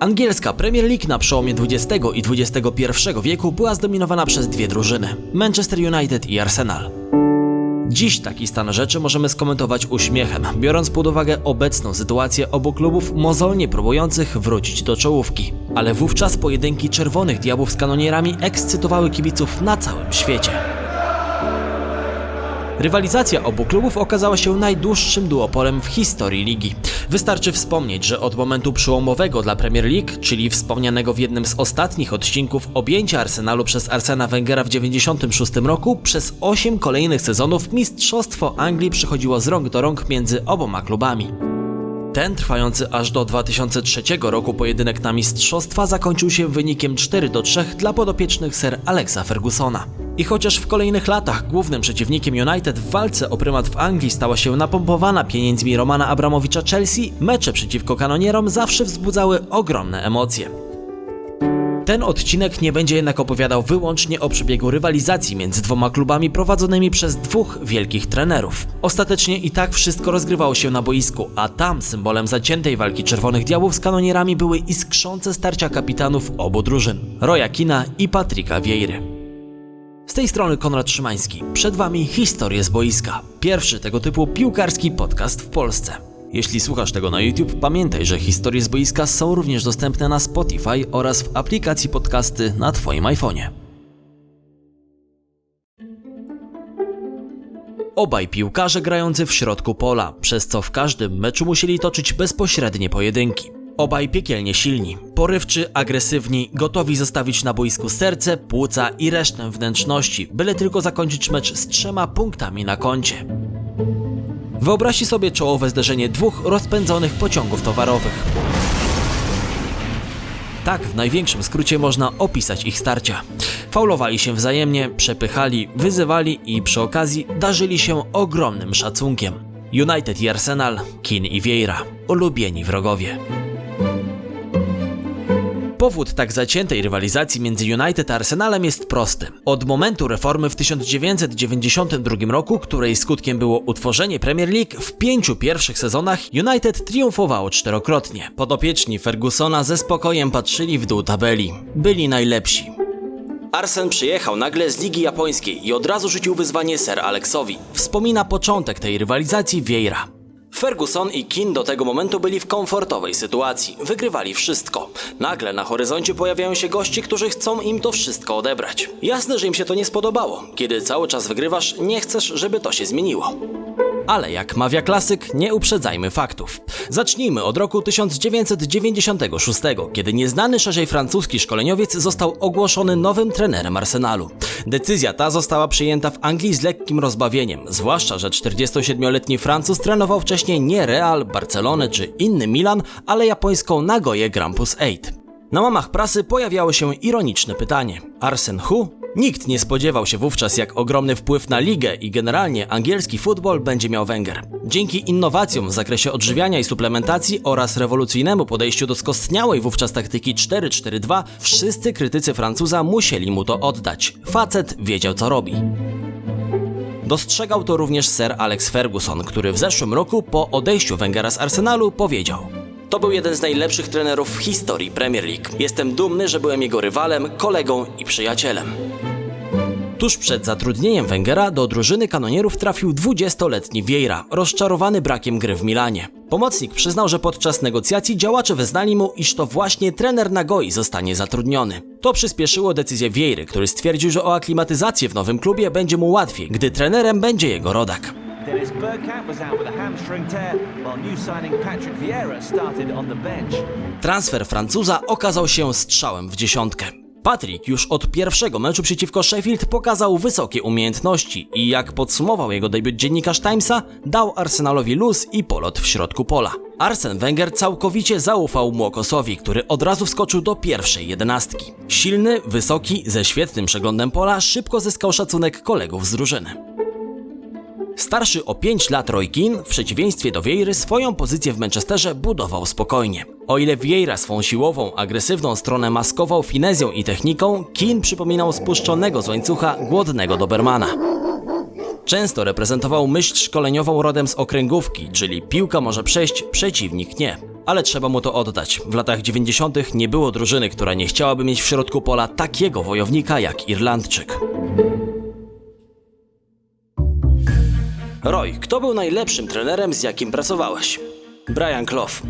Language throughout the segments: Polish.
Angielska Premier League na przełomie XX i XXI wieku była zdominowana przez dwie drużyny Manchester United i Arsenal. Dziś taki stan rzeczy możemy skomentować uśmiechem, biorąc pod uwagę obecną sytuację obu klubów mozolnie próbujących wrócić do czołówki. Ale wówczas pojedynki czerwonych diabłów z kanonierami ekscytowały kibiców na całym świecie. Rywalizacja obu klubów okazała się najdłuższym duopolem w historii ligi. Wystarczy wspomnieć, że od momentu przełomowego dla Premier League, czyli wspomnianego w jednym z ostatnich odcinków objęcia Arsenalu przez Arsena Wengera w 1996 roku, przez 8 kolejnych sezonów Mistrzostwo Anglii przechodziło z rąk do rąk między oboma klubami. Ten trwający aż do 2003 roku pojedynek na mistrzostwa zakończył się wynikiem 4 do 3 dla podopiecznych Sir Alexa Fergusona. I chociaż w kolejnych latach głównym przeciwnikiem United w walce o prymat w Anglii stała się napompowana pieniędzmi Romana Abramowicza Chelsea, mecze przeciwko kanonierom zawsze wzbudzały ogromne emocje. Ten odcinek nie będzie jednak opowiadał wyłącznie o przebiegu rywalizacji między dwoma klubami prowadzonymi przez dwóch wielkich trenerów. Ostatecznie i tak wszystko rozgrywało się na boisku, a tam symbolem zaciętej walki Czerwonych Diabłów z kanonierami były iskrzące starcia kapitanów obu drużyn, Roya Kina i Patryka Wiejry. Z tej strony Konrad Szymański. Przed Wami Historie z boiska. Pierwszy tego typu piłkarski podcast w Polsce. Jeśli słuchasz tego na YouTube, pamiętaj, że historie z boiska są również dostępne na Spotify oraz w aplikacji podcasty na Twoim iPhone'ie. Obaj piłkarze grający w środku pola, przez co w każdym meczu musieli toczyć bezpośrednie pojedynki. Obaj piekielnie silni, porywczy, agresywni, gotowi zostawić na boisku serce, płuca i resztę wnętrzności, byle tylko zakończyć mecz z trzema punktami na koncie. Wyobraźcie sobie czołowe zderzenie dwóch rozpędzonych pociągów towarowych. Tak, w największym skrócie można opisać ich starcia. Faulowali się wzajemnie, przepychali, wyzywali i przy okazji darzyli się ogromnym szacunkiem. United i Arsenal, Kin i Vieira, ulubieni wrogowie. Powód tak zaciętej rywalizacji między United a Arsenalem jest prosty. Od momentu reformy w 1992 roku, której skutkiem było utworzenie Premier League, w pięciu pierwszych sezonach United triumfowało czterokrotnie. Podopieczni Fergusona ze spokojem patrzyli w dół tabeli. Byli najlepsi. Arsen przyjechał nagle z Ligi Japońskiej i od razu rzucił wyzwanie Sir Alexowi. Wspomina początek tej rywalizacji Vieira. Ferguson i Kin do tego momentu byli w komfortowej sytuacji. Wygrywali wszystko. Nagle na horyzoncie pojawiają się gości, którzy chcą im to wszystko odebrać. Jasne, że im się to nie spodobało. Kiedy cały czas wygrywasz, nie chcesz, żeby to się zmieniło. Ale jak mawia klasyk, nie uprzedzajmy faktów. Zacznijmy od roku 1996, kiedy nieznany szerzej francuski szkoleniowiec został ogłoszony nowym trenerem Arsenalu. Decyzja ta została przyjęta w Anglii z lekkim rozbawieniem, zwłaszcza, że 47-letni Francuz trenował wcześniej nie Real, Barcelonę czy inny Milan, ale japońską Nagoję Grampus 8. Na łamach prasy pojawiało się ironiczne pytanie: Arsen Hu? Nikt nie spodziewał się wówczas, jak ogromny wpływ na ligę i generalnie angielski futbol będzie miał Wenger. Dzięki innowacjom w zakresie odżywiania i suplementacji oraz rewolucyjnemu podejściu do skostniałej wówczas taktyki 4-4-2, wszyscy krytycy Francuza musieli mu to oddać. Facet wiedział co robi. Dostrzegał to również Sir Alex Ferguson, który w zeszłym roku po odejściu Wengera z Arsenalu powiedział to był jeden z najlepszych trenerów w historii Premier League. Jestem dumny, że byłem jego rywalem, kolegą i przyjacielem. Tuż przed zatrudnieniem Wengera do drużyny kanonierów trafił 20-letni Vieira, rozczarowany brakiem gry w Milanie. Pomocnik przyznał, że podczas negocjacji działacze wyznali mu, iż to właśnie trener Nagoi zostanie zatrudniony. To przyspieszyło decyzję Vieiry, który stwierdził, że o aklimatyzację w nowym klubie będzie mu łatwiej, gdy trenerem będzie jego rodak. Dennis Burkamp was out with a hamstring tear, while new signing Patrick Vieira started on the bench. Transfer Francuza okazał się strzałem w dziesiątkę. Patrick już od pierwszego meczu przeciwko Sheffield pokazał wysokie umiejętności i jak podsumował jego debiut dziennikarz Timesa, dał Arsenalowi luz i polot w środku pola. Arsen Wenger całkowicie zaufał Młokosowi, który od razu wskoczył do pierwszej jedenastki. Silny, wysoki, ze świetnym przeglądem pola, szybko zyskał szacunek kolegów z drużyny. Starszy o 5 lat Roy Keane, w przeciwieństwie do Vieiry, swoją pozycję w Manchesterze budował spokojnie. O ile Vieira swą siłową, agresywną stronę maskował finezją i techniką, Keane przypominał spuszczonego z łańcucha głodnego Dobermana. Często reprezentował myśl szkoleniową rodem z okręgówki, czyli piłka może przejść, przeciwnik nie. Ale trzeba mu to oddać. W latach 90. nie było drużyny, która nie chciałaby mieć w środku pola takiego wojownika jak Irlandczyk. Roy, kto był najlepszym trenerem, z jakim pracowałeś? Brian Clough.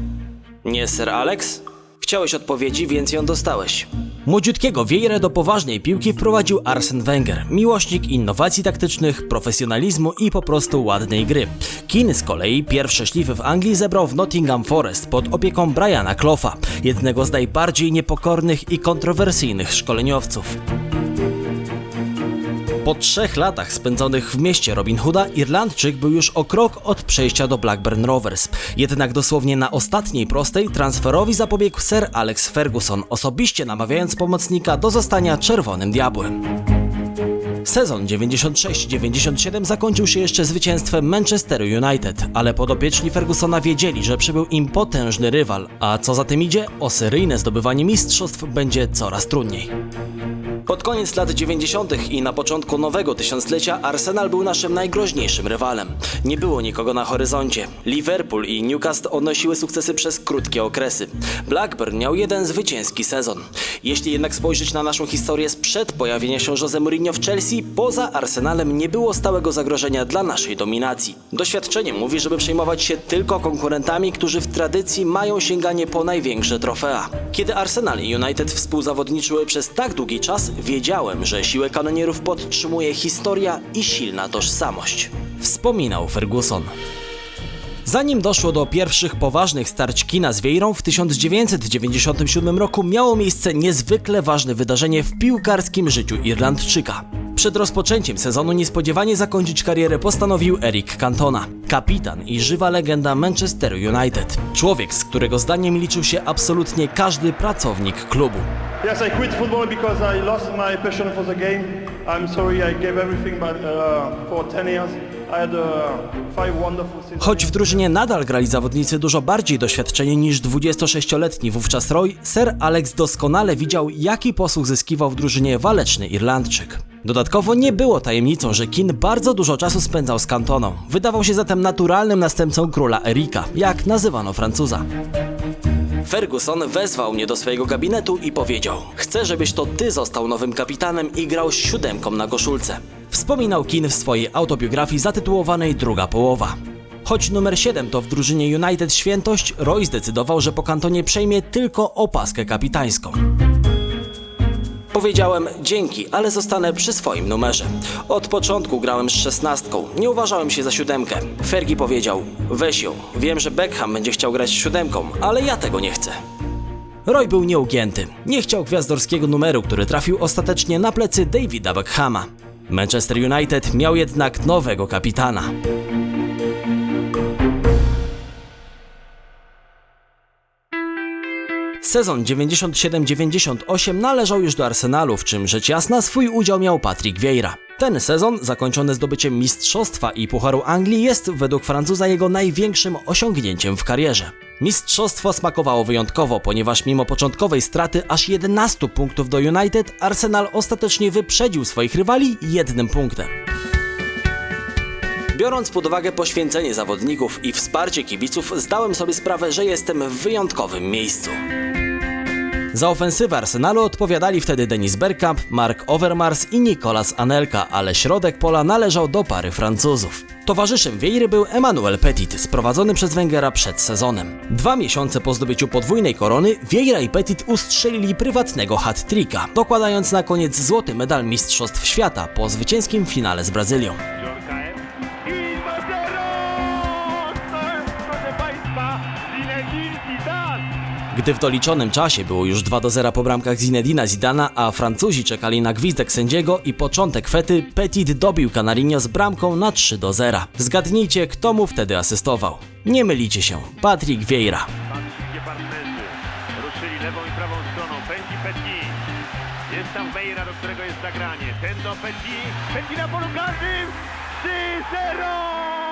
Nie Sir Alex? Chciałeś odpowiedzi, więc ją dostałeś. Młodziutkiego Vieirę do poważnej piłki wprowadził Arsene Wenger, miłośnik innowacji taktycznych, profesjonalizmu i po prostu ładnej gry. Keane z kolei pierwsze szlify w Anglii zebrał w Nottingham Forest pod opieką Briana Clougha, jednego z najbardziej niepokornych i kontrowersyjnych szkoleniowców. Po trzech latach spędzonych w mieście Robin Hooda, Irlandczyk był już o krok od przejścia do Blackburn Rovers. Jednak dosłownie na ostatniej prostej transferowi zapobiegł Sir Alex Ferguson, osobiście namawiając pomocnika do zostania Czerwonym Diabłem. Sezon 96-97 zakończył się jeszcze zwycięstwem Manchesteru United, ale podopieczni Fergusona wiedzieli, że przybył im potężny rywal, a co za tym idzie, o seryjne zdobywanie mistrzostw będzie coraz trudniej. Pod koniec lat 90. i na początku nowego tysiąclecia Arsenal był naszym najgroźniejszym rywalem. Nie było nikogo na horyzoncie. Liverpool i Newcastle odnosiły sukcesy przez krótkie okresy. Blackburn miał jeden zwycięski sezon. Jeśli jednak spojrzeć na naszą historię sprzed pojawienia się Jose Mourinho w Chelsea, poza Arsenalem nie było stałego zagrożenia dla naszej dominacji. Doświadczenie mówi, żeby przejmować się tylko konkurentami, którzy w tradycji mają sięganie po największe trofea. Kiedy Arsenal i United współzawodniczyły przez tak długi czas, wiedziałem, że siłę kanonierów podtrzymuje historia i silna tożsamość. Wspominał Ferguson. Zanim doszło do pierwszych poważnych starć kina z Wiejrą, w 1997 roku miało miejsce niezwykle ważne wydarzenie w piłkarskim życiu Irlandczyka. Przed rozpoczęciem sezonu niespodziewanie zakończyć karierę postanowił Eric Cantona, kapitan i żywa legenda Manchester United. Człowiek, z którego zdaniem liczył się absolutnie każdy pracownik klubu. Yes, I quit football because I lost my passion for the game. I'm sorry, I gave everything but, uh, for 10 years. Uh. Choć w drużynie nadal grali zawodnicy dużo bardziej doświadczeni niż 26-letni wówczas Roy, Sir Alex doskonale widział, jaki posłuch zyskiwał w drużynie waleczny Irlandczyk. Dodatkowo nie było tajemnicą, że Kin bardzo dużo czasu spędzał z Kantoną. Wydawał się zatem naturalnym następcą króla Erika, jak nazywano Francuza. Ferguson wezwał mnie do swojego gabinetu i powiedział: Chcę, żebyś to ty został nowym kapitanem i grał siódemką na koszulce. Wspominał Kin w swojej autobiografii zatytułowanej Druga połowa. Choć numer 7 to w drużynie United świętość, Roy zdecydował, że po kantonie przejmie tylko opaskę kapitańską. Powiedziałem dzięki, ale zostanę przy swoim numerze. Od początku grałem z szesnastką, nie uważałem się za siódemkę. Fergie powiedział, weź ją, wiem, że Beckham będzie chciał grać z siódemką, ale ja tego nie chcę. Roy był nieugięty. Nie chciał gwiazdorskiego numeru, który trafił ostatecznie na plecy Davida Beckhama. Manchester United miał jednak nowego kapitana. Sezon 97-98 należał już do Arsenalu, w czym rzecz jasna swój udział miał Patrick Vieira. Ten sezon, zakończony zdobyciem mistrzostwa i Pucharu Anglii, jest według Francuza jego największym osiągnięciem w karierze. Mistrzostwo smakowało wyjątkowo, ponieważ mimo początkowej straty aż 11 punktów do United, Arsenal ostatecznie wyprzedził swoich rywali jednym punktem. Biorąc pod uwagę poświęcenie zawodników i wsparcie kibiców, zdałem sobie sprawę, że jestem w wyjątkowym miejscu. Za ofensywę Arsenalu odpowiadali wtedy Denis Bergkamp, Mark Overmars i Nicolas Anelka, ale środek pola należał do pary Francuzów. Towarzyszem Wiejry był Emmanuel Petit, sprowadzony przez Węgera przed sezonem. Dwa miesiące po zdobyciu podwójnej korony, Vieira i Petit ustrzelili prywatnego hat-tricka, dokładając na koniec złoty medal Mistrzostw Świata po zwycięskim finale z Brazylią. Gdy w doliczonym czasie było już 2 do 0 po bramkach Zinedina Zidana, a Francuzi czekali na gwizdek sędziego i początek fety, Petit dobił Canarinho z bramką na 3 do 0. Zgadnijcie, kto mu wtedy asystował. Nie mylicie się, Patrick Vieira. Ruszyli lewą i prawą stroną. Pędzi Petit. Jest tam Bejra, do którego jest zagranie. Ten do Petit. Petit na polu karnym. 3-0!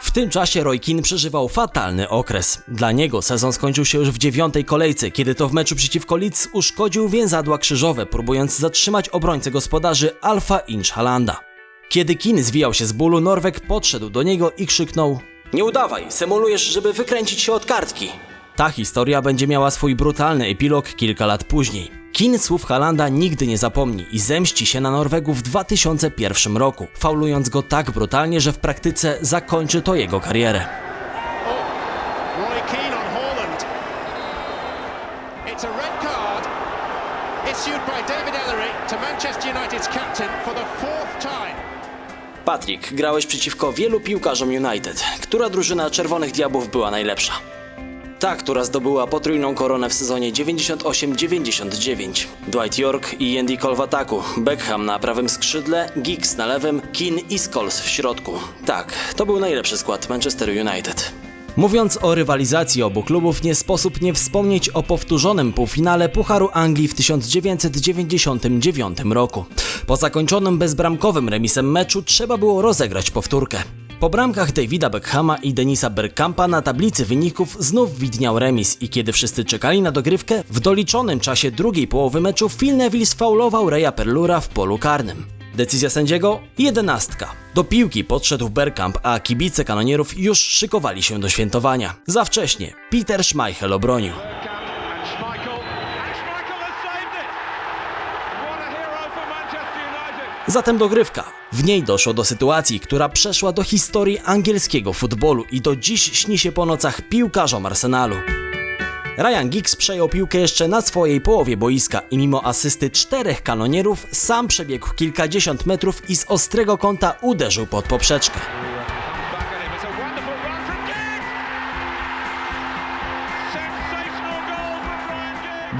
W tym czasie Roy Keane przeżywał fatalny okres. Dla niego sezon skończył się już w dziewiątej kolejce, kiedy to w meczu przeciwko Leeds uszkodził więzadła krzyżowe, próbując zatrzymać obrońcę gospodarzy Alfa Inch Halanda. Kiedy Keane zwijał się z bólu, Norweg podszedł do niego i krzyknął Nie udawaj, symulujesz, żeby wykręcić się od kartki. Ta historia będzie miała swój brutalny epilog kilka lat później. Kin słów Halanda nigdy nie zapomni i zemści się na Norwegu w 2001 roku, faulując go tak brutalnie, że w praktyce zakończy to jego karierę. Time. Patrick, grałeś przeciwko wielu piłkarzom United. Która drużyna Czerwonych Diabłów była najlepsza? Ta, która zdobyła potrójną koronę w sezonie 98-99. Dwight York i Andy Cole w ataku, Beckham na prawym skrzydle, Giggs na lewym, Keane i Scholes w środku. Tak, to był najlepszy skład Manchester United. Mówiąc o rywalizacji obu klubów, nie sposób nie wspomnieć o powtórzonym półfinale Pucharu Anglii w 1999 roku. Po zakończonym bezbramkowym remisem meczu trzeba było rozegrać powtórkę. Po bramkach Davida Beckhama i Denisa Bergkampa na tablicy wyników znów widniał remis i kiedy wszyscy czekali na dogrywkę, w doliczonym czasie drugiej połowy meczu Phil Neville sfaulował Reya Perlura w polu karnym. Decyzja sędziego? Jedenastka. Do piłki podszedł Bergkamp, a kibice kanonierów już szykowali się do świętowania. Za wcześnie. Peter Schmeichel obronił. And Schmeichel. And Schmeichel has saved it. What a hero for Manchester United. Zatem dogrywka. W niej doszło do sytuacji, która przeszła do historii angielskiego futbolu i do dziś śni się po nocach piłkarzom Arsenalu. Ryan Giggs przejął piłkę jeszcze na swojej połowie boiska i mimo asysty czterech kanonierów sam przebiegł kilkadziesiąt metrów i z ostrego kąta uderzył pod poprzeczkę.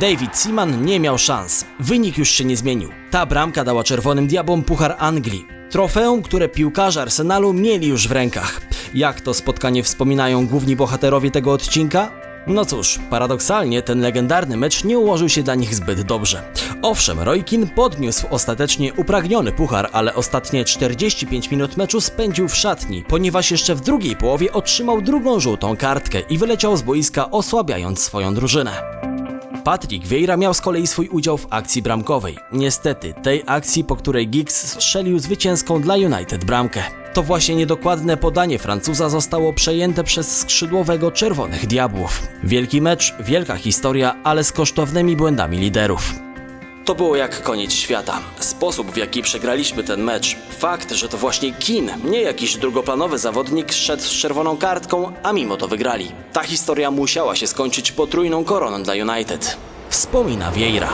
David Seaman nie miał szans. Wynik już się nie zmienił. Ta bramka dała Czerwonym Diabłom Puchar Anglii. Trofeum, które piłkarze Arsenalu mieli już w rękach. Jak to spotkanie wspominają główni bohaterowie tego odcinka? No cóż, paradoksalnie ten legendarny mecz nie ułożył się dla nich zbyt dobrze. Owszem, Roy Keane podniósł ostatecznie upragniony puchar, ale ostatnie 45 minut meczu spędził w szatni, ponieważ jeszcze w drugiej połowie otrzymał drugą żółtą kartkę i wyleciał z boiska osłabiając swoją drużynę. Patrick Vieira miał z kolei swój udział w akcji bramkowej. Niestety, tej akcji, po której Giggs strzelił zwycięską dla United bramkę. To właśnie niedokładne podanie Francuza zostało przejęte przez skrzydłowego Czerwonych Diabłów. Wielki mecz, wielka historia, ale z kosztownymi błędami liderów. To było jak koniec świata. Sposób, w jaki przegraliśmy ten mecz. Fakt, że to właśnie Kin, nie jakiś drugoplanowy zawodnik, szedł z czerwoną kartką, a mimo to wygrali. Ta historia musiała się skończyć potrójną koroną dla United. Wspomina Vieira.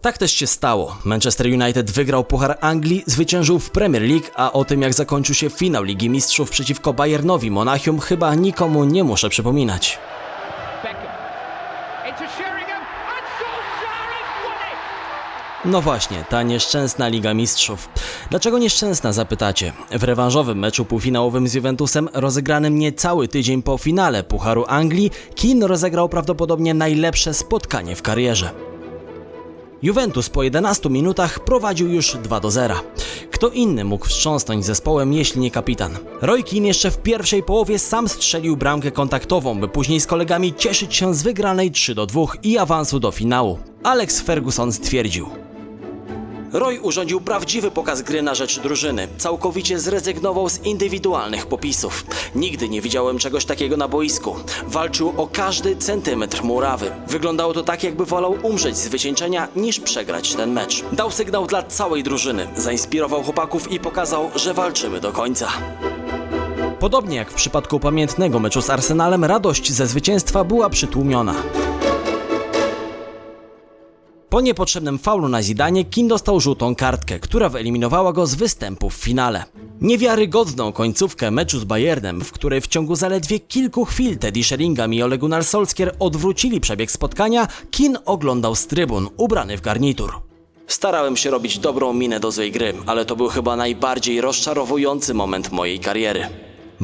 Tak też się stało. Manchester United wygrał Puchar Anglii, zwyciężył w Premier League, a o tym jak zakończył się finał Ligi Mistrzów przeciwko Bayernowi Monachium chyba nikomu nie muszę przypominać. No właśnie, ta nieszczęsna Liga Mistrzów. Dlaczego nieszczęsna, zapytacie? W rewanżowym meczu półfinałowym z Juventusem, rozegranym niecały tydzień po finale Pucharu Anglii, Keane rozegrał prawdopodobnie najlepsze spotkanie w karierze. Juventus po 11 minutach prowadził już 2 do 0. Kto inny mógł wstrząsnąć zespołem, jeśli nie kapitan? Roy Keane jeszcze w pierwszej połowie sam strzelił bramkę kontaktową, by później z kolegami cieszyć się z wygranej 3 do 2 i awansu do finału. Alex Ferguson stwierdził: Roy urządził prawdziwy pokaz gry na rzecz drużyny. Całkowicie zrezygnował z indywidualnych popisów. Nigdy nie widziałem czegoś takiego na boisku. Walczył o każdy centymetr murawy. Wyglądało to tak, jakby wolał umrzeć z wycieńczenia, niż przegrać ten mecz. Dał sygnał dla całej drużyny, zainspirował chłopaków i pokazał, że walczymy do końca. Podobnie jak w przypadku pamiętnego meczu z Arsenalem, radość ze zwycięstwa była przytłumiona. Po niepotrzebnym faulu na Zidanie Kin dostał żółtą kartkę, która wyeliminowała go z występu w finale. Niewiarygodną końcówkę meczu z Bayernem, w której w ciągu zaledwie kilku chwil Teddy Sheringham i Ole Gunnar Solskjaer odwrócili przebieg spotkania, Kin oglądał z trybun, ubrany w garnitur. Starałem się robić dobrą minę do złej gry, ale to był chyba najbardziej rozczarowujący moment mojej kariery.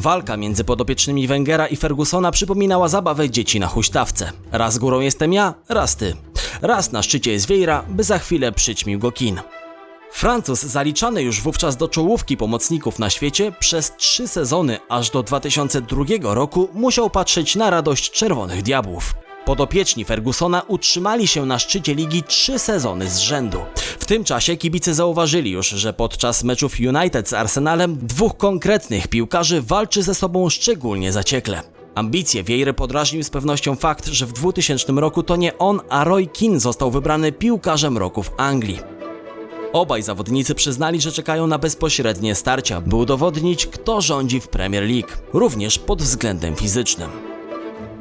Walka między podopiecznymi Wengera i Fergusona przypominała zabawę dzieci na huśtawce. Raz górą jestem ja, raz ty. Raz na szczycie jest Vieira, by za chwilę przyćmił go kin. Francuz, zaliczany już wówczas do czołówki pomocników na świecie, przez trzy sezony aż do 2002 roku musiał patrzeć na radość Czerwonych Diabłów. Podopieczni Fergusona utrzymali się na szczycie ligi trzy sezony z rzędu. W tym czasie kibice zauważyli już, że podczas meczów United z Arsenalem dwóch konkretnych piłkarzy walczy ze sobą szczególnie zaciekle. Ambicje Wiejry podrażnił z pewnością fakt, że w 2000 roku to nie on, a Roy Keane został wybrany piłkarzem roku w Anglii. Obaj zawodnicy przyznali, że czekają na bezpośrednie starcia, by udowodnić, kto rządzi w Premier League, również pod względem fizycznym.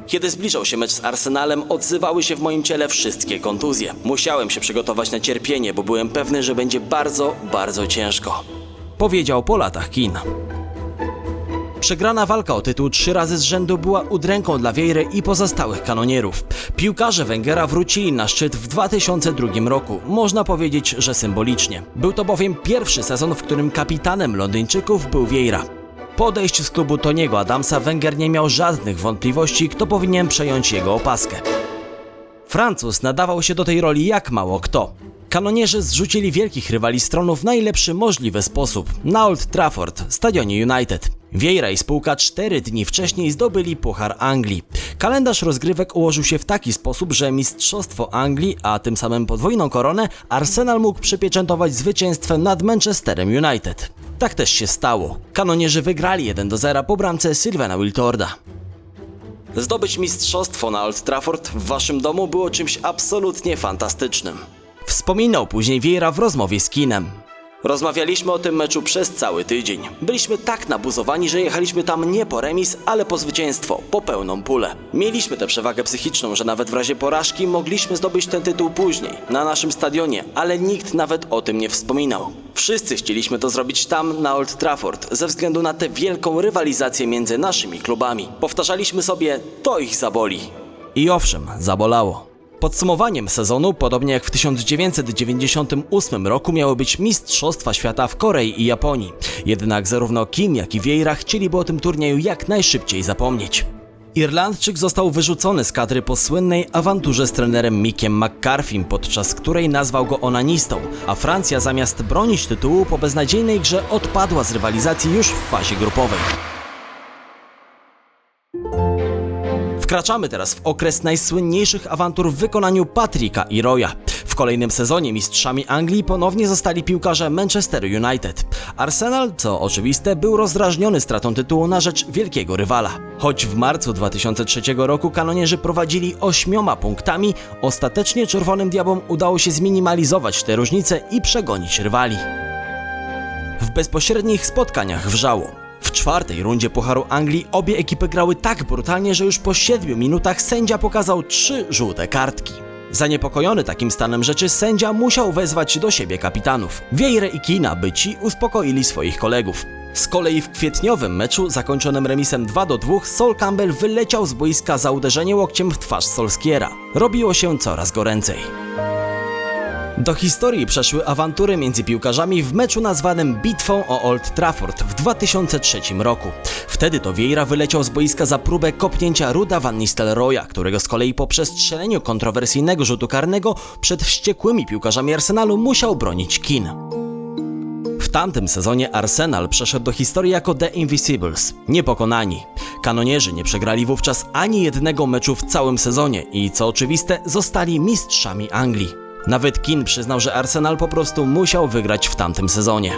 Kiedy zbliżał się mecz z Arsenalem, odzywały się w moim ciele wszystkie kontuzje. Musiałem się przygotować na cierpienie, bo byłem pewny, że będzie bardzo, bardzo ciężko. Powiedział po latach Kin. Przegrana walka o tytuł trzy razy z rzędu była udręką dla Wiejry i pozostałych kanonierów. Piłkarze Węgera wrócili na szczyt w 2002 roku, można powiedzieć, że symbolicznie. Był to bowiem pierwszy sezon, w którym kapitanem Londyńczyków był Wiejra. Po odejściu z klubu Toniego Adamsa Węgier nie miał żadnych wątpliwości, kto powinien przejąć jego opaskę. Francuz nadawał się do tej roli jak mało kto. Kanonierzy zrzucili wielkich rywali z tronu w najlepszy możliwy sposób na Old Trafford, stadionie United. Wiejra i spółka cztery dni wcześniej zdobyli Puchar Anglii. Kalendarz rozgrywek ułożył się w taki sposób, że Mistrzostwo Anglii, a tym samym podwójną koronę, Arsenal mógł przypieczętować zwycięstwem nad Manchesterem United. Tak też się stało. Kanonierzy wygrali 1 do 0 po bramce Sylvana Wiltorda. Zdobyć mistrzostwo na Old Trafford w waszym domu było czymś absolutnie fantastycznym. Wspominał później Vieira w rozmowie z Kinem. Rozmawialiśmy o tym meczu przez cały tydzień. Byliśmy tak nabuzowani, że jechaliśmy tam nie po remis, ale po zwycięstwo, po pełną pulę. Mieliśmy tę przewagę psychiczną, że nawet w razie porażki mogliśmy zdobyć ten tytuł później, na naszym stadionie, ale nikt nawet o tym nie wspominał. Wszyscy chcieliśmy to zrobić tam, na Old Trafford, ze względu na tę wielką rywalizację między naszymi klubami. Powtarzaliśmy sobie, to ich zaboli. I owszem, zabolało. Podsumowaniem sezonu, podobnie jak w 1998 roku, miały być Mistrzostwa Świata w Korei i Japonii. Jednak zarówno Kim, jak i Vieira chcieliby o tym turnieju jak najszybciej zapomnieć. Irlandczyk został wyrzucony z kadry po słynnej awanturze z trenerem Mickiem McCarthym, podczas której nazwał go onanistą, a Francja zamiast bronić tytułu po beznadziejnej grze odpadła z rywalizacji już w fazie grupowej. Wkraczamy teraz w okres najsłynniejszych awantur w wykonaniu Patricka i Roya. W kolejnym sezonie mistrzami Anglii ponownie zostali piłkarze Manchester United. Arsenal, co oczywiste, był rozdrażniony stratą tytułu na rzecz wielkiego rywala. Choć w marcu 2003 roku kanonierzy prowadzili ośmioma punktami, ostatecznie Czerwonym Diabłom udało się zminimalizować te różnice i przegonić rywali. W bezpośrednich spotkaniach wrzało. W czwartej rundzie Pucharu Anglii obie ekipy grały tak brutalnie, że już po 7 minutach sędzia pokazał trzy żółte kartki. Zaniepokojony takim stanem rzeczy, sędzia musiał wezwać do siebie kapitanów. Wiejre i Kina, by ci uspokoili swoich kolegów. Z kolei w kwietniowym meczu zakończonym remisem 2 do 2 Sol Campbell wyleciał z boiska za uderzenie łokciem w twarz Solskiera. Robiło się coraz goręcej. Do historii przeszły awantury między piłkarzami w meczu nazwanym Bitwą o Old Trafford w 2003 roku. Wtedy to Vieira wyleciał z boiska za próbę kopnięcia Ruda Van Nistelrooya, którego z kolei po przestrzeleniu kontrowersyjnego rzutu karnego przed wściekłymi piłkarzami Arsenalu musiał bronić kin. W tamtym sezonie Arsenal przeszedł do historii jako The Invisibles, niepokonani. Kanonierzy nie przegrali wówczas ani jednego meczu w całym sezonie i co oczywiste zostali mistrzami Anglii. Nawet Kin przyznał, że Arsenal po prostu musiał wygrać w tamtym sezonie.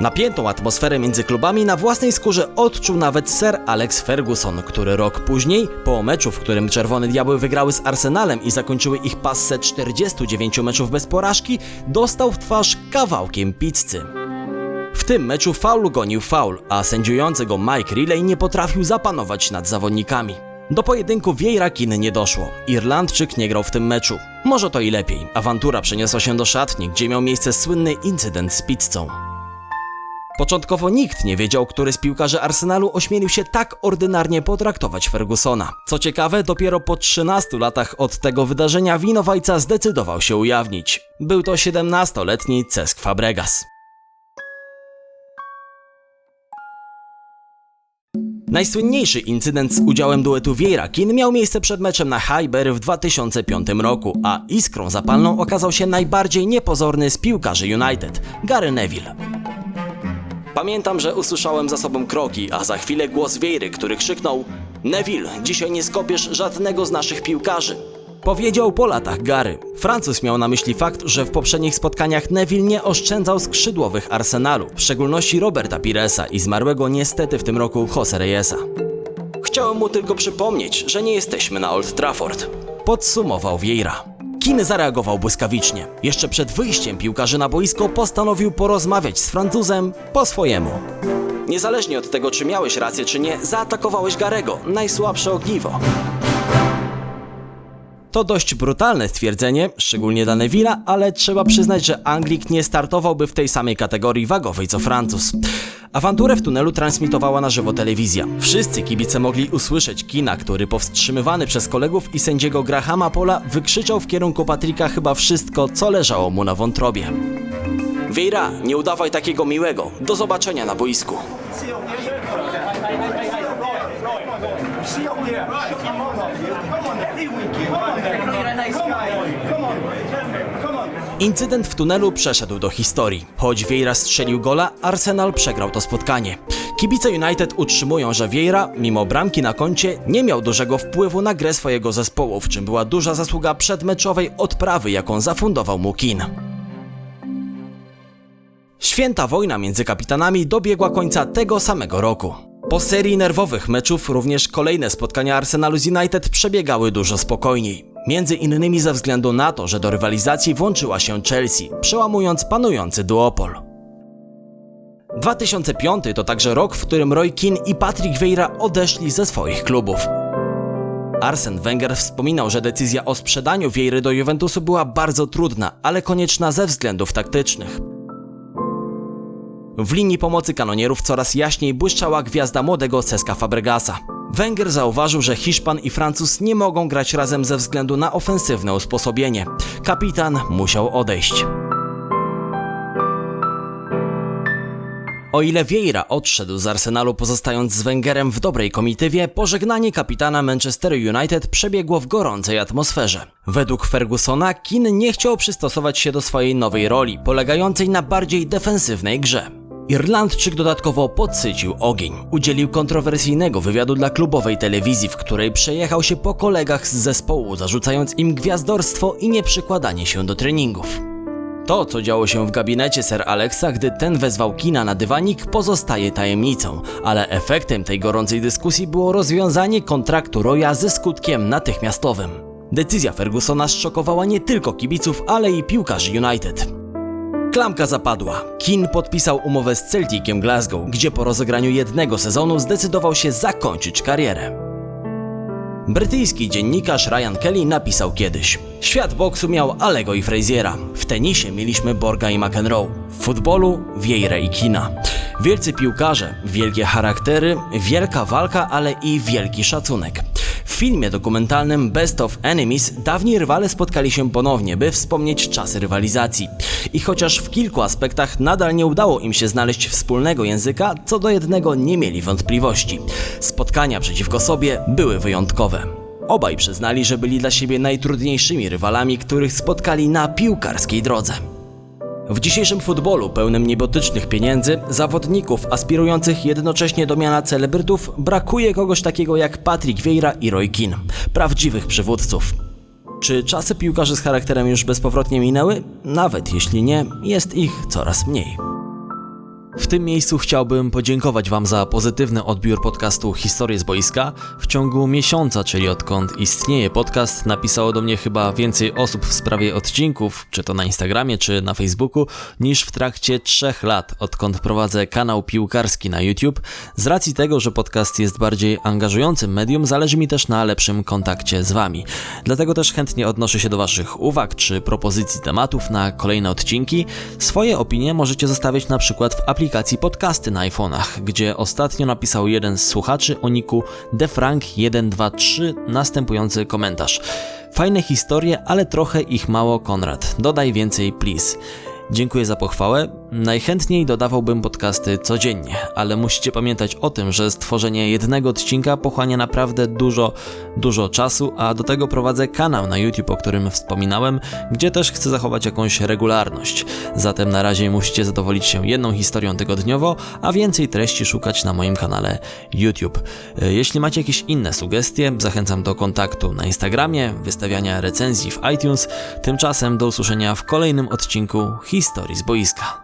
Napiętą atmosferę między klubami na własnej skórze odczuł nawet Sir Alex Ferguson, który rok później, po meczu, w którym Czerwone Diabły wygrały z Arsenalem i zakończyły ich passę 49 meczów bez porażki, dostał w twarz kawałkiem pizzy. W tym meczu faul gonił faul, a sędziujący go Mike Riley nie potrafił zapanować nad zawodnikami. Do pojedynku Vieira Kin nie doszło. Irlandczyk nie grał w tym meczu. Może to i lepiej. Awantura przeniosła się do szatni, gdzie miał miejsce słynny incydent z pizzą. Początkowo nikt nie wiedział, który z piłkarzy Arsenalu ośmielił się tak ordynarnie potraktować Fergusona. Co ciekawe, dopiero po 13 latach od tego wydarzenia winowajca zdecydował się ujawnić. Był to 17-letni Cesc Fabregas. Najsłynniejszy incydent z udziałem duetu Vieira-Kin miał miejsce przed meczem na Highbury w 2005 roku, a iskrą zapalną okazał się najbardziej niepozorny z piłkarzy United, Gary Neville. Pamiętam, że usłyszałem za sobą kroki, a za chwilę głos Wiejry, który krzyknął Neville, dzisiaj nie skopiesz żadnego z naszych piłkarzy. Powiedział po latach Gary. Francuz miał na myśli fakt, że w poprzednich spotkaniach Neville nie oszczędzał skrzydłowych Arsenalu, w szczególności Roberta Piresa i zmarłego niestety w tym roku Jose Reyesa. Chciałem mu tylko przypomnieć, że nie jesteśmy na Old Trafford. Podsumował Vieira. Kin zareagował błyskawicznie. Jeszcze przed wyjściem piłkarzy na boisko postanowił porozmawiać z Francuzem po swojemu. Niezależnie od tego, czy miałeś rację, czy nie, zaatakowałeś Garego, najsłabsze ogniwo. To dość brutalne stwierdzenie, szczególnie dla Neville'a, ale trzeba przyznać, że Anglik nie startowałby w tej samej kategorii wagowej co Francuz. Awanturę w tunelu transmitowała na żywo telewizja. Wszyscy kibice mogli usłyszeć Kina, który powstrzymywany przez kolegów i sędziego Grahama Pola wykrzyczał w kierunku Patryka chyba wszystko, co leżało mu na wątrobie. Vieira, nie udawaj takiego miłego. Do zobaczenia na boisku. Incydent w tunelu przeszedł do historii. Choć Vieira strzelił gola, Arsenal przegrał to spotkanie. Kibice United utrzymują, że Vieira, mimo bramki na koncie, nie miał dużego wpływu na grę swojego zespołu, w czym była duża zasługa przedmeczowej odprawy, jaką zafundował mu Keane. Święta wojna między kapitanami dobiegła końca tego samego roku. Po serii nerwowych meczów również kolejne spotkania Arsenalu z United przebiegały dużo spokojniej. Między innymi ze względu na to, że do rywalizacji włączyła się Chelsea, przełamując panujący duopol. 2005 to także rok, w którym Roy Keane i Patrick Vieira odeszli ze swoich klubów. Arsen Wenger wspominał, że decyzja o sprzedaniu Vieiry do Juventusu była bardzo trudna, ale konieczna ze względów taktycznych. W linii pomocy kanonierów coraz jaśniej błyszczała gwiazda młodego Ceska Fabregasa. Węgier zauważył, że Hiszpan i Francuz nie mogą grać razem ze względu na ofensywne usposobienie. Kapitan musiał odejść. O ile Vieira odszedł z Arsenalu pozostając z Wengerem w dobrej komitywie, pożegnanie kapitana Manchester United przebiegło w gorącej atmosferze. Według Fergusona Keane nie chciał przystosować się do swojej nowej roli, polegającej na bardziej defensywnej grze. Irlandczyk dodatkowo podsycił ogień. Udzielił kontrowersyjnego wywiadu dla klubowej telewizji, w której przejechał się po kolegach z zespołu, zarzucając im gwiazdorstwo i nieprzykładanie się do treningów. To, co działo się w gabinecie Sir Alexa, gdy ten wezwał kina na dywanik, pozostaje tajemnicą, ale efektem tej gorącej dyskusji było rozwiązanie kontraktu Roya ze skutkiem natychmiastowym. Decyzja Fergusona zszokowała nie tylko kibiców, ale i piłkarzy United. Klamka zapadła. Keane podpisał umowę z Celticiem Glasgow, gdzie po rozegraniu jednego sezonu zdecydował się zakończyć karierę. Brytyjski dziennikarz Ryan Kelly napisał kiedyś: Świat boksu miał Alego i Fraziera. W tenisie mieliśmy Borga i McEnroe. W futbolu Vieira i Kina. Wielcy piłkarze, wielkie charaktery, wielka walka, ale i wielki szacunek. Filmie dokumentalnym Best of Enemies dawni rywale spotkali się ponownie, by wspomnieć czasy rywalizacji. I chociaż w kilku aspektach nadal nie udało im się znaleźć wspólnego języka, co do jednego nie mieli wątpliwości. Spotkania przeciwko sobie były wyjątkowe. Obaj przyznali, że byli dla siebie najtrudniejszymi rywalami, których spotkali na piłkarskiej drodze. W dzisiejszym futbolu pełnym niebotycznych pieniędzy, zawodników aspirujących jednocześnie do miana celebrytów, brakuje kogoś takiego jak Patrick Vieira i Roy Keane, prawdziwych przywódców. Czy czasy piłkarzy z charakterem już bezpowrotnie minęły? Nawet jeśli nie, jest ich coraz mniej. W tym miejscu chciałbym podziękować Wam za pozytywny odbiór podcastu Historie z boiska. W ciągu miesiąca, czyli odkąd istnieje podcast, napisało do mnie chyba więcej osób w sprawie odcinków, czy to na Instagramie, czy na Facebooku, niż w trakcie trzech lat, odkąd prowadzę kanał piłkarski na YouTube. Z racji tego, że podcast jest bardziej angażującym medium, zależy mi też na lepszym kontakcie z Wami. Dlatego też chętnie odnoszę się do Waszych uwag czy propozycji tematów na kolejne odcinki. Swoje opinie możecie zostawiać na przykład w aplikacji aplikacji podcasty na iPhone'ach, gdzie ostatnio napisał jeden z słuchaczy o niku TheFrank123 następujący komentarz. Fajne historie, ale trochę ich mało, Konrad. Dodaj więcej, please. Dziękuję za pochwałę. Najchętniej dodawałbym podcasty codziennie, ale musicie pamiętać o tym, że stworzenie jednego odcinka pochłania naprawdę dużo, dużo czasu, a do tego prowadzę kanał na YouTube, o którym wspominałem, gdzie też chcę zachować jakąś regularność. Zatem na razie musicie zadowolić się jedną historią tygodniowo, a więcej treści szukać na moim kanale YouTube. Jeśli macie jakieś inne sugestie, zachęcam do kontaktu na Instagramie, wystawiania recenzji w iTunes. Tymczasem do usłyszenia w kolejnym odcinku Historii z boiska.